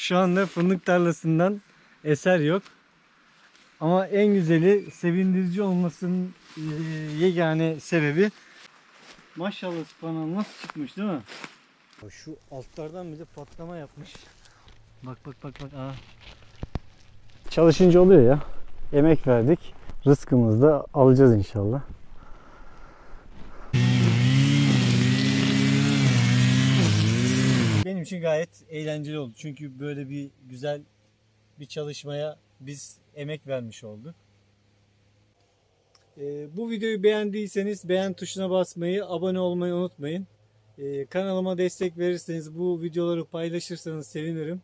Şu anda fındık tarlasından eser yok. Ama en güzeli sevindirici olmasının e, yegane sebebi maşallah subhanallah nasıl çıkmış değil mi? Şu altlardan bize patlama yapmış. Bak bak bak bak. Aa. Çalışınca oluyor ya. Emek verdik. Rızkımızı da alacağız inşallah. İçin gayet eğlenceli oldu. Çünkü böyle bir güzel bir çalışmaya biz emek vermiş olduk. Ee, bu videoyu beğendiyseniz beğen tuşuna basmayı, abone olmayı unutmayın. Ee, kanalıma destek verirseniz, bu videoları paylaşırsanız sevinirim.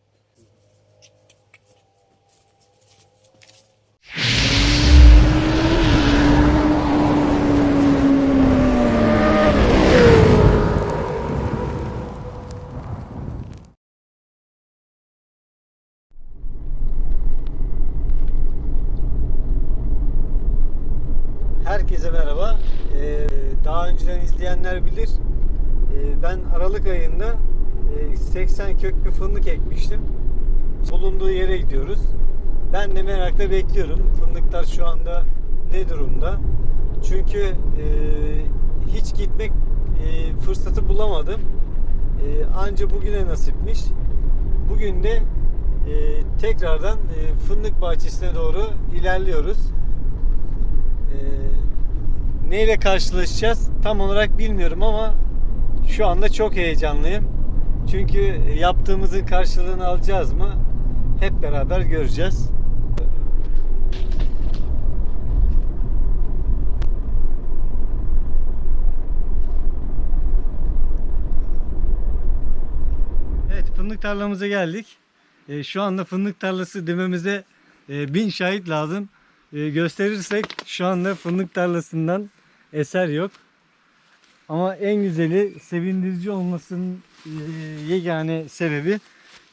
Ben Aralık ayında e, 80 köklü fındık ekmiştim. Bulunduğu yere gidiyoruz. Ben de merakla bekliyorum. Fındıklar şu anda ne durumda? Çünkü e, hiç gitmek e, fırsatı bulamadım. E, anca bugüne nasipmiş. Bugün de e, tekrardan e, fındık bahçesine doğru ilerliyoruz. Ee, neyle karşılaşacağız tam olarak bilmiyorum ama şu anda çok heyecanlıyım. Çünkü yaptığımızın karşılığını alacağız mı hep beraber göreceğiz. Evet fındık tarlamıza geldik. Ee, şu anda fındık tarlası dememize e, bin şahit lazım. E, gösterirsek şu anda fındık tarlasından eser yok. Ama en güzeli sevindirici olmasının e, yegane sebebi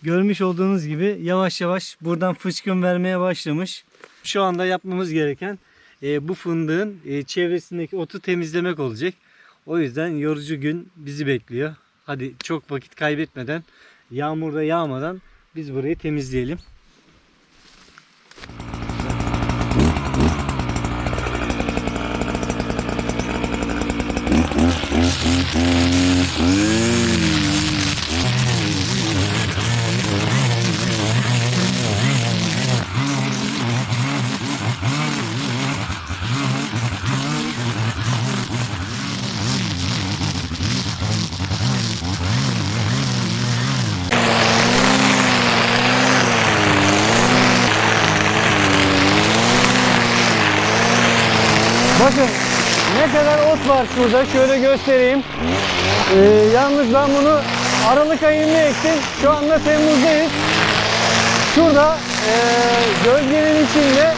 görmüş olduğunuz gibi yavaş yavaş buradan fışkın vermeye başlamış. Şu anda yapmamız gereken e, bu fındığın e, çevresindeki otu temizlemek olacak. O yüzden yorucu gün bizi bekliyor. Hadi çok vakit kaybetmeden yağmurda yağmadan biz burayı temizleyelim. Var şurada. Şöyle göstereyim. Ee, yalnız ben bunu Aralık ayında ektim. Şu anda Temmuz'dayız. Şurada ee, gölgenin içinde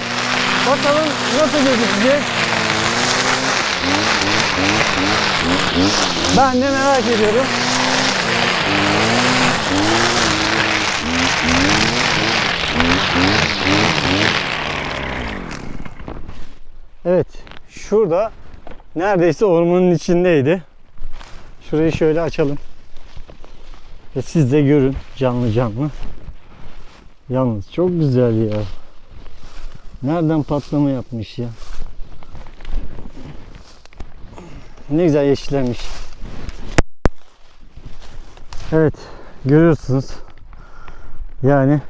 bakalım nasıl gözükecek. Ben de merak ediyorum. Evet, şurada neredeyse ormanın içindeydi. Şurayı şöyle açalım. Ve siz de görün canlı canlı. Yalnız çok güzel ya. Nereden patlama yapmış ya. Ne güzel yeşillenmiş. Evet, görüyorsunuz. Yani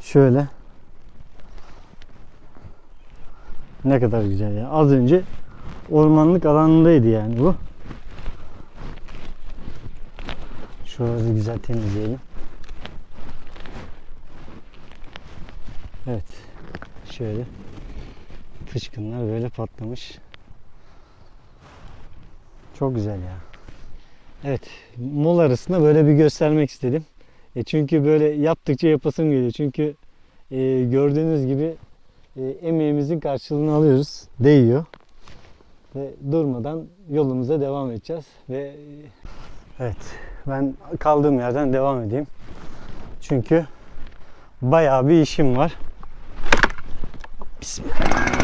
şöyle Ne kadar güzel ya. Az önce ormanlık alanındaydı yani bu. Şurayı güzel temizleyelim. Evet. Şöyle fışkınlar böyle patlamış. Çok güzel ya. Evet. Mol arasında böyle bir göstermek istedim. E çünkü böyle yaptıkça yapasım geliyor. Çünkü e, gördüğünüz gibi e, emeğimizin karşılığını alıyoruz. Değiyor. Ve durmadan yolumuza devam edeceğiz. Ve evet ben kaldığım yerden devam edeyim. Çünkü bayağı bir işim var. Bismillah.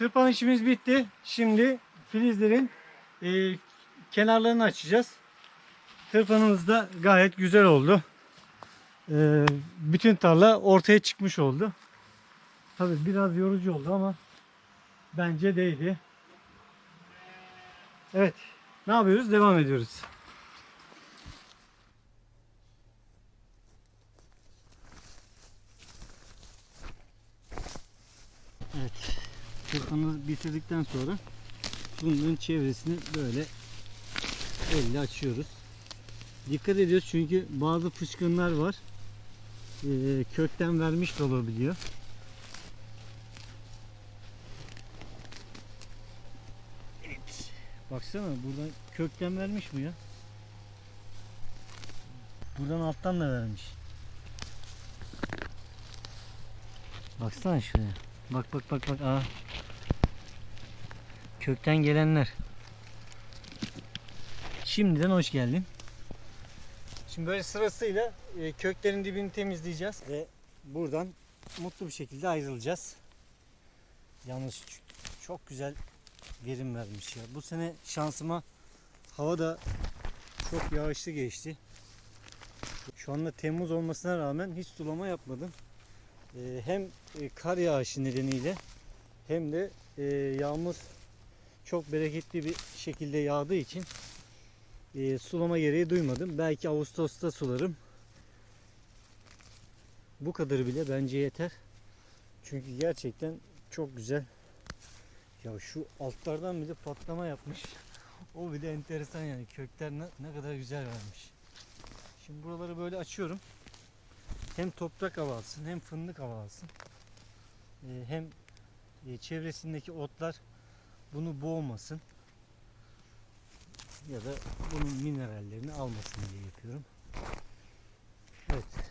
Tırpan işimiz bitti. Şimdi filizlerin e, kenarlarını açacağız. Tırpanımız da gayet güzel oldu. E, bütün tarla ortaya çıkmış oldu. Tabii biraz yorucu oldu ama bence değdi. Evet, ne yapıyoruz? Devam ediyoruz. Tırpanı bitirdikten sonra bunun çevresini böyle elle açıyoruz. Dikkat ediyoruz çünkü bazı fışkınlar var. Ee, kökten vermiş de olabiliyor. Evet. Baksana buradan kökten vermiş mi ya? Buradan alttan da vermiş. Baksana şuraya. Bak bak bak bak. Aa. Kökten gelenler. Şimdiden hoş geldin. Şimdi böyle sırasıyla e, köklerin dibini temizleyeceğiz ve buradan mutlu bir şekilde ayrılacağız. Yalnız çok güzel verim vermiş ya. Bu sene şansıma hava da çok yağışlı geçti. Şu anda Temmuz olmasına rağmen hiç sulama yapmadım. Ee, hem e, kar yağışı nedeniyle hem de e, yağmur çok bereketli bir şekilde yağdığı için e, sulama gereği duymadım. Belki Ağustos'ta sularım. Bu kadarı bile bence yeter. Çünkü gerçekten çok güzel. Ya şu altlardan bile patlama yapmış. O bir de enteresan yani kökler ne, ne kadar güzel vermiş. Şimdi buraları böyle açıyorum hem toprak hava alsın hem fındık hava alsın. Ee, hem e, çevresindeki otlar bunu boğmasın. Ya da bunun minerallerini almasın diye yapıyorum. Evet.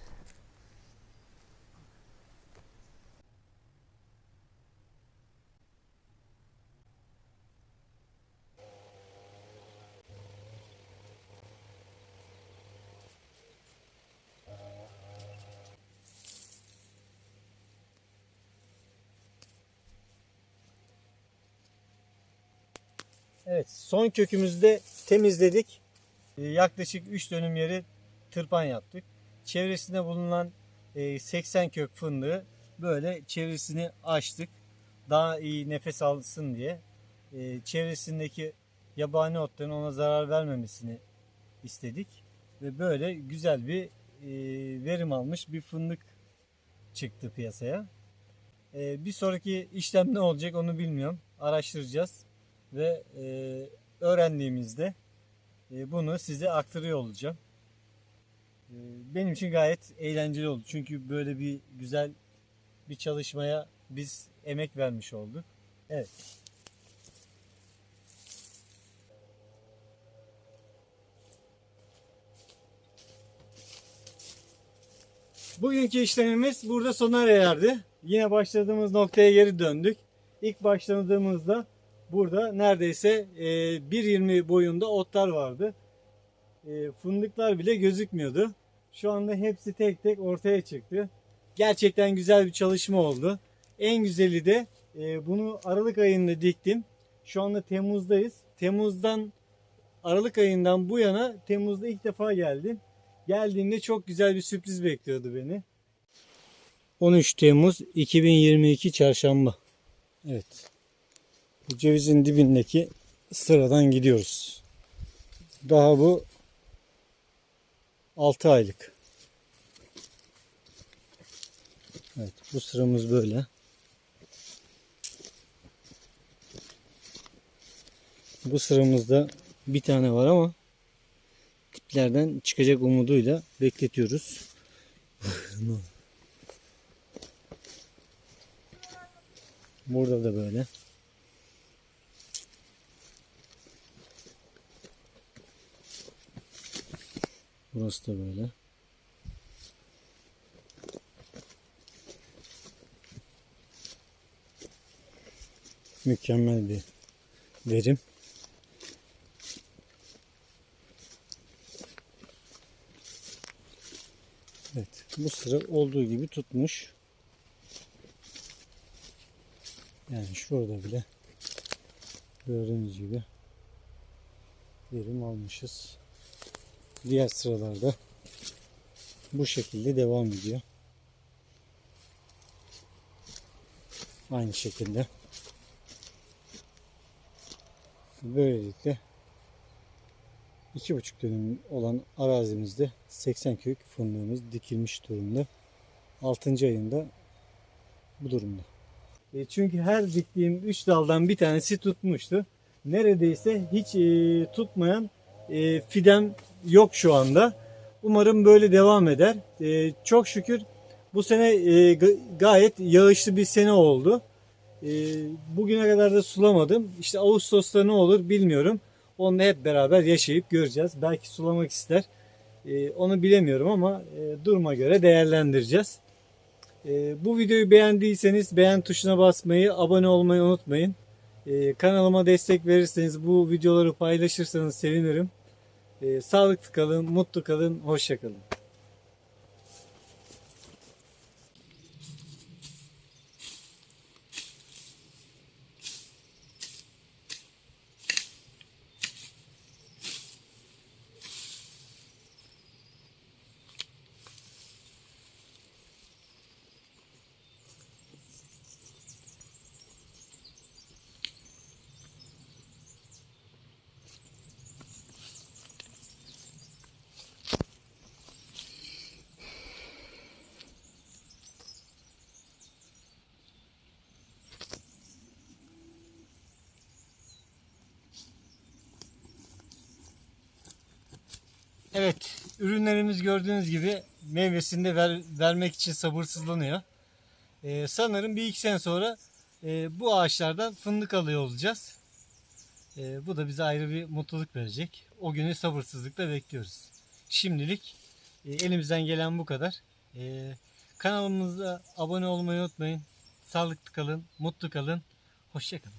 Evet, son kökümüzü de temizledik. Ee, Yaklaşık 3 dönüm yeri tırpan yaptık. Çevresinde bulunan e, 80 kök fındığı böyle çevresini açtık. Daha iyi nefes alsın diye. E, Çevresindeki yabani otların ona zarar vermemesini istedik. Ve böyle güzel bir e, verim almış bir fındık çıktı piyasaya. E, Bir sonraki işlem ne olacak onu bilmiyorum. Araştıracağız ve e, öğrendiğimizde e, bunu size aktarıyor olacağım. E, benim için gayet eğlenceli oldu. Çünkü böyle bir güzel bir çalışmaya biz emek vermiş olduk. Evet. Bugünkü işlemimiz burada sona erdi. Yine başladığımız noktaya geri döndük. İlk başladığımızda burada neredeyse e, 1.20 boyunda otlar vardı. E, fındıklar bile gözükmüyordu. Şu anda hepsi tek tek ortaya çıktı. Gerçekten güzel bir çalışma oldu. En güzeli de e, bunu Aralık ayında diktim. Şu anda Temmuz'dayız. Temmuz'dan Aralık ayından bu yana Temmuz'da ilk defa geldim. Geldiğimde çok güzel bir sürpriz bekliyordu beni. 13 Temmuz 2022 Çarşamba. Evet. Cevizin dibindeki sıradan gidiyoruz. Daha bu 6 aylık. Evet bu sıramız böyle. Bu sıramızda bir tane var ama tiplerden çıkacak umuduyla bekletiyoruz. Burada da böyle. Burası da böyle. Mükemmel bir verim. Evet, bu sıra olduğu gibi tutmuş. Yani şurada bile gördüğünüz gibi verim almışız. Diğer sıralarda bu şekilde devam ediyor. Aynı şekilde. Böylelikle iki buçuk dönüm olan arazimizde 80 kök fındığımız dikilmiş durumda. 6. ayında bu durumda. E, çünkü her diktiğim 3 daldan bir tanesi tutmuştu. Neredeyse hiç e, tutmayan e, fidem yok şu anda. Umarım böyle devam eder. E, çok şükür bu sene e, ga- gayet yağışlı bir sene oldu. E, bugüne kadar da sulamadım. İşte Ağustos'ta ne olur bilmiyorum. Onu hep beraber yaşayıp göreceğiz. Belki sulamak ister. E, onu bilemiyorum ama e, duruma göre değerlendireceğiz. E, bu videoyu beğendiyseniz beğen tuşuna basmayı, abone olmayı unutmayın. E, kanalıma destek verirseniz, bu videoları paylaşırsanız sevinirim. E, sağlıklı kalın, mutlu kalın, hoşça kalın. Evet, ürünlerimiz gördüğünüz gibi meyvesini de ver, vermek için sabırsızlanıyor. Ee, sanırım bir iki sene sonra e, bu ağaçlardan fındık alıyor olacağız. Ee, bu da bize ayrı bir mutluluk verecek. O günü sabırsızlıkla bekliyoruz. Şimdilik e, elimizden gelen bu kadar. Ee, kanalımıza abone olmayı unutmayın. Sağlıklı kalın, mutlu kalın. Hoşçakalın.